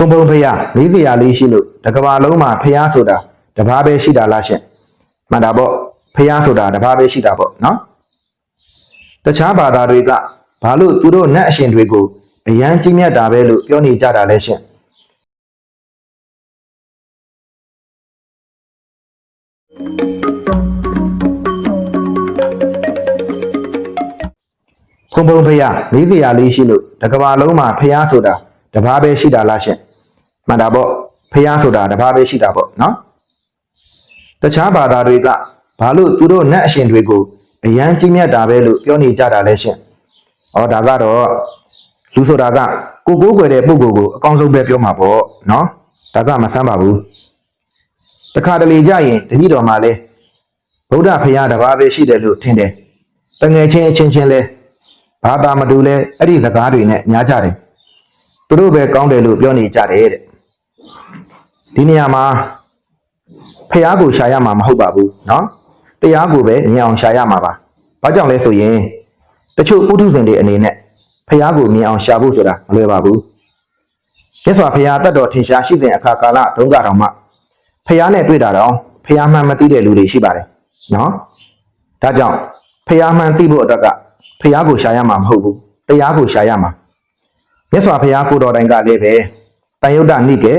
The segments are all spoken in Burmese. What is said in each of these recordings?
ခွန်ဘုံဖရာလေးစရာလေးရှိလို့တကဘာလုံးမှာဖရာဆိုတာတဘာပဲရှိတာလားရှင်မှန်တာပေါ့ဖရာဆိုတာတဘာပဲရှိတာပေါ့နော်တခြားဘာသာတွေကဘာလို့သူတို့နတ်အရှင်တွေကိုအယမ်းကြီးမြတ်တာပဲလို့ပြောနေကြတာလဲရှင်ခွန်ဘုံဖရာလေးစရာလေးရှိလို့တကဘာလုံးမှာဖရာဆိုတာတဘာပဲရှိတာလားရှင် မှန်တာပေါ့ဖရာဆိုတာတဘာပဲရှိတာပေါ့နော်တခြားဘာသာတွေကဘာလို့သူတို့နတ်အရှင်တွေကိုအယမ်းကြီးမြတ်တာပဲလို့ပြောနေကြတာလဲရှင်။ဩဒါကတော့လူဆိုတာကကိုကိုးကွယ်တဲ့ပုဂ္ဂိုလ်ကိုအကောင်းဆုံးပဲပြောမှာပေါ့နော်။ဒါကမဆန်းပါဘူး။တခါတလေကြရင်တတိတော်မှာလဲဗုဒ္ဓဖရာတစ်ပါးပဲရှိတယ်လို့ထင်တယ်။တငယ်ချင်းအချင်းချင်းလဲဘာသာမတူလဲအဲ့ဒီစကားတွေနဲ့ညားကြတယ်။သူတို့ပဲကောင်းတယ်လို့ပြောနေကြတယ်တဲ့။ ဒီနေရာမှာ ဖះကိုရှာရမှာမဟုတ်ပါဘူးเนาะတရားကိုပဲမြင်အောင်ရှာရမှာပါဘာကြောင့်လဲဆိုရင်တချို့ပုထုဇဉ်တွေအနေနဲ့ဖះကိုမြင်အောင်ရှာဖို့ဆိုတာမလွယ်ပါဘူးရသော်ဖះတတ်တော်ထင်ရှားရှိစဉ်အခါကာလတုန်းကတောင်မှဖះနဲ့တွေ့တာတော့ဖះမှန်မသိတဲ့လူတွေရှိပါတယ်เนาะဒါကြောင့်ဖះမှန်သိဖို့အတွက်ကဖះကိုရှာရမှာမဟုတ်ဘူးတရားကိုရှာရမှာမြတ်စွာဘုရားကိုတော်တိုင်ကလည်းပဲတန်ယုဒ္ဓနိကေ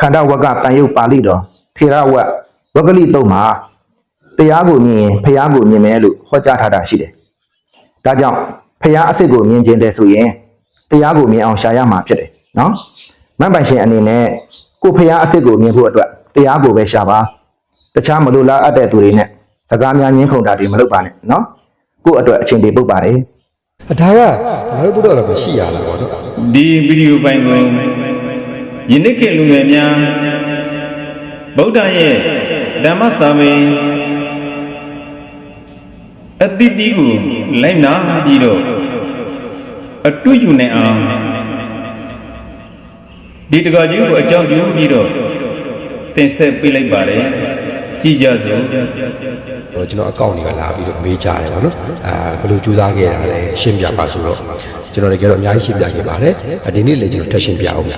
ခန္ဓာဝကတန်ယုတ်ပါဠိတော်ထေရဝတ်ဝဂလိတုံးမှာတရားကိုမြင်ရင်ဖះကိုမြင်မယ်လို့ဟောကြားထားတာရှိတယ်။ဒါကြောင့်ဖះအစ်စ်ကိုမြင်ခြင်းတဲ့ဆိုရင်တရားကိုမြင်အောင်ရှာရမှာဖြစ်တယ်နော်။မန်ပိုင်ရှင်အနေနဲ့ကိုဖះအစ်စ်ကိုမြင်ဖို့အတွက်တရားကိုပဲရှာပါ။တခြားမလိုလားအပ်တဲ့သူတွေနဲ့စကားများညှင်းခုန်တာတွေမလုပ်ပါနဲ့နော်။ကိုယ့်အတွက်အချိန်တွေပုတ်ပါတယ်အဒါကငါတို့ဘုရားတော်မရှိရလားပေါ့နော်ဒီဗီဒီယိုပိုင်းကို ယနေ့ခေတ်လူငယ်များဗုဒ္ဓရဲ့ဓမ္မစာမေအတိတိကိုလိုက်နာပြီးတော့အတွေ့ယူနေအောင်ဒီတကားကြီးကိုအကြောင်းပြုပြီးတော့တင်ဆက်ပေးလိုက်ပါတယ်ကြည်ကြစို့တော့ကျွန်တော်အကောင့်တွေကလာပြီးတော့မေးကြတယ်ပေါ့နော်အာဘယ်လိုကြိုးစားခဲ့တာလဲရှင်းပြပါဆိုတော့ကျွန်တော်လည်းကြတော့အများကြီးရှင်းပြခဲ့ပါတယ်အဒီနေ့လည်းကျွန်တော်ထပ်ရှင်းပြအောင်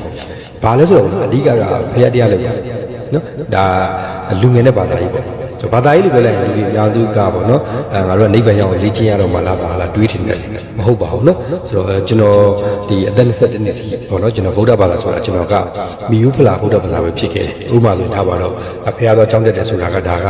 ဘာလဲဆိုတော့အဓိကကဘုရားတရားလည်းပေါ့နော်ဒါလူငယ်တဲ့ဘာသာရေးပေါ့ဆို ဘာသာရေးလို့ပြောလိုက်ရင်ဒီအများစုကပေါ့နော်အဲငါတို့ကနိဗ္ဗာန်ရောက်ရင်လေ့ကျင့်ရတော့မှလားပါလားတွေးထင်တယ်မဟုတ်ပါဘူးနော်ဆိုတော့ကျွန်တော်ဒီအသက်21နှစ်ထိပေါ့နော်ကျွန်တော်ဗုဒ္ဓဘာသာဆိုတာကျွန်တော်ကမီယူဖလာဗုဒ္ဓဘာသာပဲဖြစ်ခဲ့တယ်ဥပမာဆိုထားပါတော့အဖေရသောကြောင်းတက်တယ်ဆိုတာကဒါက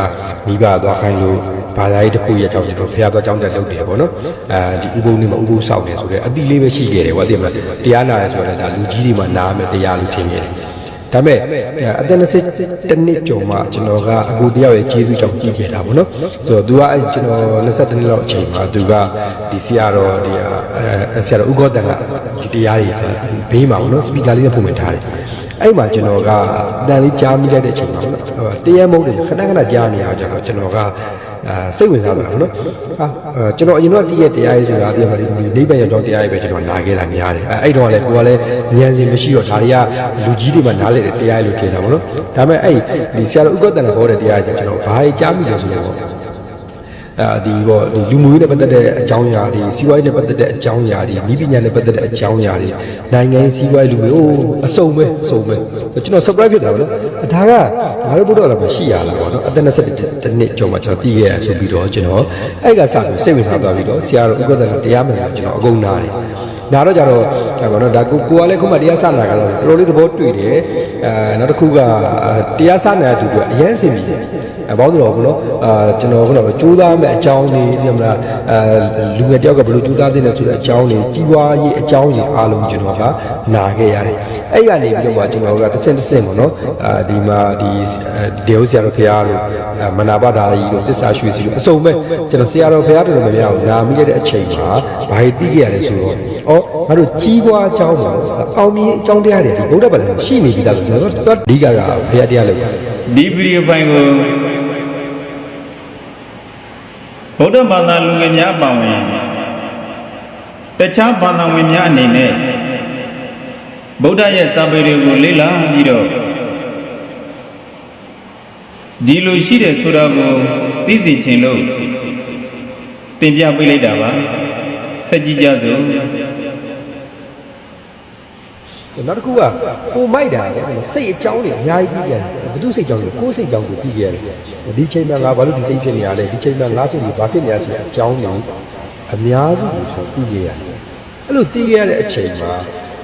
မိဘသွားခိုင်းလို့ဘာသာရေးတစ်ခုရဲ့ကြောင့်ကျွန်တော်ဖေရသောကြောင်းတက်လုပ်တယ်ပေါ့နော်အဲဒီဥပုံနေမှာဥပုံစောက်နေဆိုတဲ့အတိလေးပဲရှိခဲ့တယ်ဟောသိမလားတရားနာရဲဆိုတော့ဒါလူကြီးတွေမှာနားမယ်တရားလို့ထင်ခဲ့တယ် ဒါပေမဲ့အသက်20တနှစ်ကျော်မှကျွန်တော်ကအကူတယောက်ရဲ့ကျေးဇူးကြောင့်ကြည့်ခဲ့တာပေါ့နော်ဆိုတော့သူကအဲကျွန်တော်20နှစ်လောက်အချိန်မှာသူကဒီဆရာတော်ဒီအဲဆရာတော်ဥက္ကဋ္ဌကဒီတရားတွေဘေးမှာပေါ့နော်စပီကာလေးနဲ့ဖွင့်ထားတယ် အဲ့မှာကျွန်တော်ကအတန်လေးကြားမိလိုက်တဲ့အချိန်မှာပေါ့နော်တရားမဟုတ်တယ်ခဏခဏကြားနေရအောင်ကျွန်တော်ကျွန်တော်ကအာစိတ်ဝင်စားတာပေါ့နော်ဟာကျွန်တော်အရင်တော့တည့်ရတရားရေးဆိုတာဒီမှာဒီနိဗ္ဗာန်ရောက်ကြောင်းတရားရေးပဲကျွန်တော်နားခဲ့တာများတယ်အဲအဲ့တော့လည်းကိုကလည်းဉာဏ်စဉ်မရှိတော့ဒါတွေကလူကြီးတွေမှနားလည်တဲ့တရားရေးလို့ထင်တာပေါ့နော်ဒါပေမဲ့အဲ့ဒီဆရာတော်ဥက္ကဋ္ဌကဟောတဲ့တရားကြီးကျွန်တော်ဘာကြီးကြားမိလဲဆိုတော့ အဲဒီပေါ့ဒီလူမှုရေးနဲ့ပတ်သက်တဲ့အကြောင်းအရာတွေစီးပွားရေးနဲ့ပတ်သက်တဲ့အကြောင်းအရာတွေဤပညာနဲ့ပတ်သက်တဲ့အကြောင်းအရာတွေနိုင်ငံရေးစီးပွားရေးလူမျိုးအိုးအစုံပဲအစုံပဲကျွန်တော် surprise ဖြစ်တာပေါ့နော်ဒါကငါတို့ဘုရားလည်းမရှိရလားပေါ့နော်အသက်20တနှစ်ကျော်မှကျွန်တော်ပြီးခဲ့ရဆိုပြီးတော့ကျွန်တော်အဲ့ကစပြီးစိတ်ဝင်စားသွားပြီးတော့ဆရာတော်ဥက္ကဋ္ဌကတရားမှန်တယ်ကျွန်တော်အကုန်နားတယ်နာတော့ကြတော့ဘာလို့ဒါကိုကိုကလည်းခုမှတရားစနာကြတော့တော်တော်လေးသဘောတွေ့တယ်အဲနောက်တစ်ခုကတရားစနာတူဆိုအရင်စင်ပြီအဲဘောင်းတော်ဘလို့အာကျွန်တော်ကတော့ကြိုးစားမဲ့အကြောင်းလေးဒီမလားအဲလူငယ်တယောက်ကဘယ်လိုကြိုးစားသင့်တယ်ဆိုတဲ့အကြောင်းလေးကြီးပွားရေးအကြောင်းကြီးအားလုံးကျွန်တော်ကနာခဲ့ရတယ်အဲ့ကနေပြီးတော့မှကျွန်တော်ကတစ်ဆင့်တစ်ဆင့်ပေါ့နော်အာဒီမှာဒီဒေဟုတ်ဆရာတော်ဖရာတို့မနာပဒါကြီးတို့တစ္ဆာရွှေစီတို့အစုံပဲကျွန်တော်ဆရာတော်ဖရာတို့လည်းမများဘူးနာမိတဲ့အချိန်မှာဘာကြီးသိခဲ့ရလဲဆိုတော့ဩငါတို့ကြီးပွားအကြောင်းပေါ့အောင်မြင်အကြောင်းတရားတွေဒီဗုဒ္ဓဘာသာမှာရှိနေပြီသားဆိုတော့အဓိကကဖရာတရားလို့ဒီဗီဒီယိုပိုင်းကို ဗုဒ္ဓဘာသာလူငယ်များအပါအဝင်တခြားဘာသာဝင်များအနေနဲ့ဗုဒ္ဓရဲ့စာပေတွေကိုလေ့လာပြီးတော့ဒီလိုရှိတယ်ဆိုတာကိုသိစေခြင်းလို့တင်ပြပေးလိုက်တာပါဆက်ကြည့်ကြစို့ နောက်တစ်ခုကကိုမိုက်တာကစိတ်အကြောင်းတွေအများကြီးသိရတယ်ဘယ်သူစိတ်ကြောင်းလဲကိုယ်စိတ်ကြောင်းကိုသိရတယ်ဒီချိန်မှာငါဘာလို့ဒီစိတ်ဖြစ်နေရလဲဒီချိန်မှာငါစိတ်ကြီးဘာဖြစ်နေရဆိုတဲ့အကြောင်းတွေအများစုကိုကျွန်တော်သိခဲ့ရတယ်အဲ့လိုသိခဲ့ရတဲ့အချိန်မှာ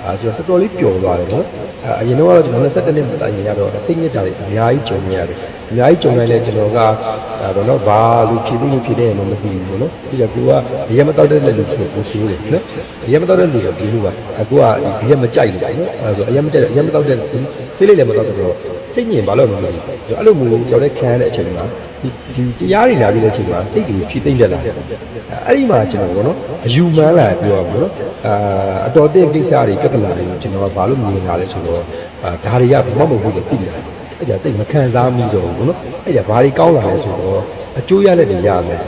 အာကျွန်တော်တော်တော်လေးပျော်သွားတယ်နော်အဲအရင်တော့ကျွန်တော်22နှစ်တိုင်နေရတော့စိတ်ညစ်တာတွေအများကြီးကြုံနေရတယ်အများကြီးကြုံနေလဲကျွန်တော်ကအဲတော့နော်ဘာလူဖြစ်ပြီးလူဖြစ်တယ်လို့မသိဘူးနော်ပြီးတော့ကိုကအရင်မတောက်တဲ့လူဆိုကိုဆိုးတယ်နော်အရင်မတောက်တဲ့လူဆိုပြီးလို့ပါအကူကဒီရက်မကြိုက်ဘူးနော်အဲဆိုအရင်မတက်အရင်မတောက်တဲ့စိတ်လေးလည်းမတောက်ဆိုတော့စိတ်ညင်ဘာလို့မလို့အဲ့လိုမျိုးကြောက်တဲ့ခံရတဲ့အချိန်မှာဒီဒီတရားတွေလာပြီးတဲ့အချိန်မှာစိတ်တွေဖြည့်သိမ့်တက်လာတယ်အဲ့ဒီမှာကျွန်တော်ကနော်အယူမှန်းလာပြောရမှာနော်အာအတော်တဲ့ကိစ္စတွေပြဿနာတွေကျွန်တော်ကဘာလို့မြင်လာလဲဆိုတော့အာဒါတွေကဘာမှမဟုတ်ဘူးလေသိတယ် အဲ့ဒါတိတ်မခံစားမိတော့ဘူးနော်အဲ့ဒါဘာတွေကောင်းလာလဲဆိုတော့အကျိုးရလက်တွေရမယ်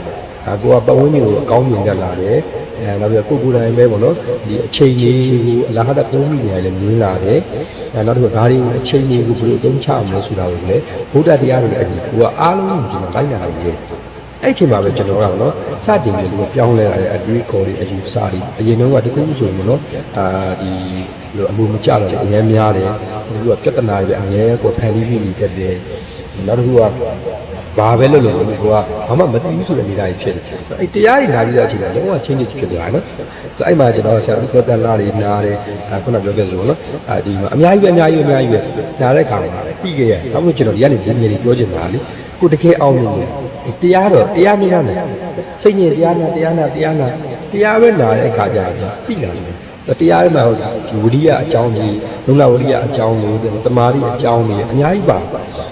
အကိုကပတ်ဝန်းကျင်ကိုအကောင်းမြင်တတ်လာတယ်အဲနောက်ပြီးကိုကိုယ်တိုင်ပဲပေါ့နော်ဒီအချိန်လေးကိုအလားဟတာသုံးမိနေရလဲမြင်လာတယ်အဲနောက်တစ်ခုဒါတွေအချိန်လေးကိုဘယ်လိုသုံးချမလဲဆိုတာကိုလည်းဘုဒ္ဓတရားတွေအကြီးကိုကအားလုံးကိုကျွန်တော်လိုက်နာနိုင်တယ် အဲ့အချိန်မှာပဲကျွန်တော်ကနော်စတင်ပြီးလို့ပြောင်းလဲလာတဲ့အတွေးခေါ်တွေအယူဆတွေအရင်တော့ကတခုခုဆိုရင်နော်အာဒီလိုအမှုမကြတော့လေအရင်များတယ်ဒီကပြဿနာတွေပဲအများကိုဖန်တီးပြီးနေတတ်တယ်နောက်တစ်ခုကဘာပဲလုပ်လို့ကိုကဘာမှမသိဘူးဆိုတဲ့နေရာကြီးဖြစ်တယ်အဲ့တရားတွေနာပြီးတဲ့အချိန်ကလုံးဝချင်းချင်းဖြစ်သွားတယ်နော်ဆိုအဲ့မှာကျွန်တော်ဆရာဦးစောတန်လာတွေနားတယ်အခုနပြောခဲ့ဆိုနော်အာဒီမှာအများကြီးပဲအများကြီးပဲအများကြီးပဲနားတဲ့ခါမှာတိခဲ့ရတယ်ဘာလို့ကျွန်တော်ဒီကနေဒီမြေတွေပြောချင်တာလေကိုတကယ်အောင်နေတယ် တရားတော့တရားမရနိုင်စိတ်ညစ်တရားနာတရားနာတရားနာတရားပဲနာတဲ့အခါကျရင်တိလာတယ်တရားထဲမှာဟုတ်ဒီဝိရိယအကြောင်းကြီးလုံလဝိရိယအကြောင်းတွေတမာရီအကြောင်းတွေအများကြီးပါ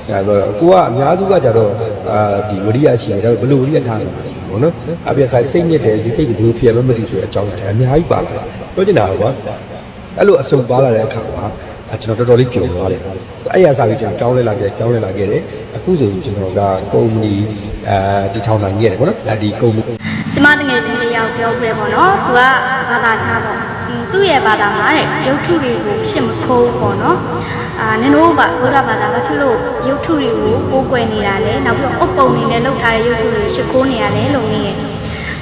အဲတော့ကိုကအများစုကကြတော့အာဒီဝိရိယရှိတယ်ဒါဘယ်လိုဝိရိယထားလဲဘောနော်အပြည့်ခါစိတ်ညစ်တယ်ဒီစိတ်ကိုဘယ်လိုဖြစ်ရမလဲဆိုတဲ့အကြောင်းတွေအများကြီးပါလာပြောချင်တာကွာအဲ့လိုအစုံပါလာတဲ့အခါမှာ ကျွန်တော်တော်တော်လေးပျော်သွားတယ်အဲ့ရစားပြီးကျွန်တော်ကြောင်းလဲလာခဲ့ကြောင်းလဲလာခဲ့တယ်အခုဆိုရင်ကျွန်တော်ကကုမ္ပဏီအဲဒီထောင်နိုင်ခဲ့တယ်ပေါ့နော်အဲဒီကုမ္ပဏီကျမတငယ်ချင်းတယောက်ပြောခဲ့ပေါ့နော်သူကဘာသာခြားပေါ့อืมသူ့ရဲ့ဘာသာမှာတဲ့ရုပ်ထုတွေကိုရှစ်မခိုးပေါ့နော်အာနင်တို့ကဘုရားဘာသာဘာဖြစ်လို့ရုပ်ထုတွေကိုကိုးကွယ်နေတာလဲနောက်ပြီးတော့အုပ်ပုံနေနဲ့လှုပ်ထားတဲ့ရုပ်ထုတွေရှစ်ခိုးနေရလဲလို့မြင်တယ်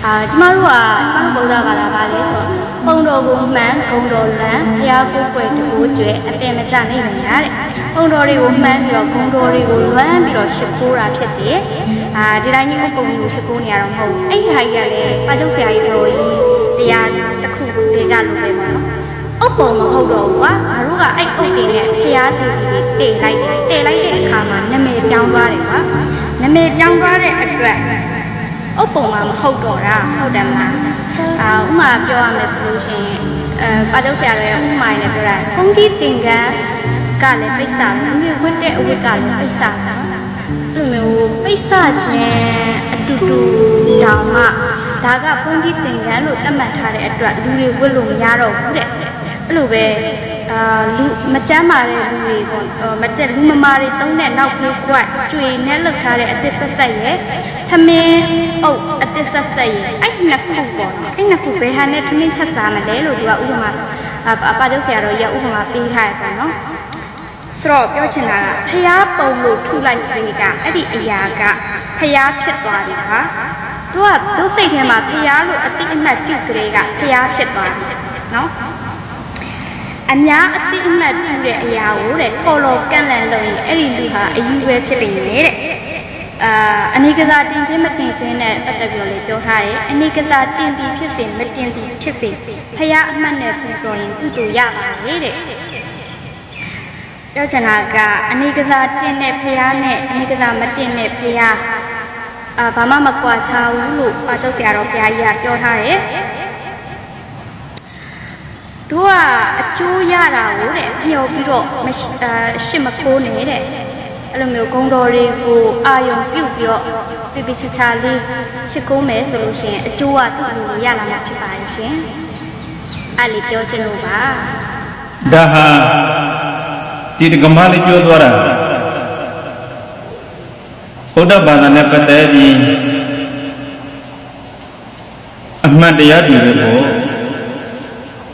အာကျမတို့ကကျမတို့ဗုဒ္ဓဘာသာပါလဲဆိုတော့ပုံတော်ကိုမှန်ဂုံတော်လန်ဘုရားကိုယ်ွယ်တကိုးကျွဲအပင်မကျနိုင်မညာတဲ့ပုံတော်တွေကိုမှန်ပြီးတော့ဂုံတော်တွေကိုလွမ်းပြီးတော့ရှစ်ခိုးတာဖြစ်တယ်အာဒီတိုင်းကြီးအုပ်ပုံတွေကိုရှစ်ခိုးနေရတော့မဟုတ်ဘူးအဲ့ဒီဟာကြီးကလည်းပါကျုပ်ဆရာကြီးတော်ကြီးတရားတစ်ခုတွေကလိုပဲပေါ့နော်အုပ်ပုံမဟုတ်တော့ဘူးကွာငါတို့ကအဲ့အုပ်တွေနဲ့ဖျားသေးသေးတေလိုက်တယ်တေလိုက်တဲ့အခါမှာနာမည်ပြောင်းသွားတယ်ကွာနာမည်ပြောင်းသွားတဲ့အတွက် အုပ်ပုံမှာမဟုတ်တော့တာဟုတ်တယ်မလားအာဥမာပြောရမယ်ဆိုလို့ရှိရင်အဲပါတော့ဆရာတော်ရဲ့ဥမာနဲ့ပြောတာဘုန်းကြီးသင်္ကန်းကလည်းပိဿာလူမျိုးဝတ်တဲ့အဝတ်ကလည်းပိဿာအဲ့လိုမျိုးပိဿာခြင်းအတူတူတောင်မှဒါကဘုန်းကြီးသင်္ကန်းလို့သတ်မှတ်ထားတဲ့အတွက်လူတွေဝတ်လို့မရတော့ဘူးတဲ့အဲ့လိုပဲ အာလူမကြမ်းမာတဲ့လူတွေပေါ့အော်မကြက်လူမမာတွေတုံးတဲ့နောက်ပြေးကွက်ကျွေနဲ့လှုပ်ထားတဲ့အတစ်ဆက်ဆက်ရဲ့သမင်းအုပ်အတစ်ဆက်ဆက်ရဲ့အဲ့နှစ်ခုပေါ့နော်အဲ့နှစ်ခုဘယ်ဟာနဲ့သမင်းချက်စားမလဲလို့သူကဥပမာအအပါတော့ဆရာတော်ကြီးကဥပမာပေးထားရပေါ့နော်ဆိုတော့ပြောချင်တာကဖျားပုံလို့ထုလိုက်တဲ့ကအဲ့ဒီအရာကဖျားဖြစ်သွားပြီပါသူကသူ့စိတ်ထဲမှာဖျားလို့အတိအမှတ်ပြုတ်ကလေးကဖျားဖြစ်သွားပြီနော် အများအတိအမှတ်ပြုတဲ့အရာကိုတဲ့ခေါ်လော်ကန့်လန့်လို့ရင်အဲ့ဒီလူဟာအယူပဲဖြစ်နေတယ်တဲ့အာအနေကစားတင်ချင်းမတင်ချင်းနဲ့ပတ်သက်ပြီးတော့လေပြောထားတယ်အနေကစားတင်သည်ဖြစ်စေမတင်သည်ဖြစ်စေဖះအမှတ်နဲ့ပူဇော်ရင်ကုသိုလ်ရပါတယ်တဲ့ပြောချင်တာကအနေကစားတင်တဲ့ဖះနဲ့အနေကစားမတင်တဲ့ဖះအာဘာမှမကွာခြားဘူးလို့ပါချုပ်ဆရာတော်ဘုရားကြီးကပြောထားတယ် သူကအကျိုးရတာကိုတဲ့မျှော်ပြီးတော့မရှိအာရှစ်မခိုးနေတဲ့အဲ့လိုမျိုးဂုံတော်တွေကိုအာယုံပြုတ်ပြီးတော့ပြပြချာချာလေးရှစ်ခိုးမယ်ဆိုလို့ရှိရင်အကျိုးကသူ့အလိုရလာမှာဖြစ်ပါတယ်ရှင်အဲ့လေးပြောချင်လို့ပါဒါဟာဒီဒကမလေးပြောသွားတာဘုဒ္ဓဘာသာနဲ့ပတ်သက်ပြီးအမှတ်တရားတွေပဲပေါ့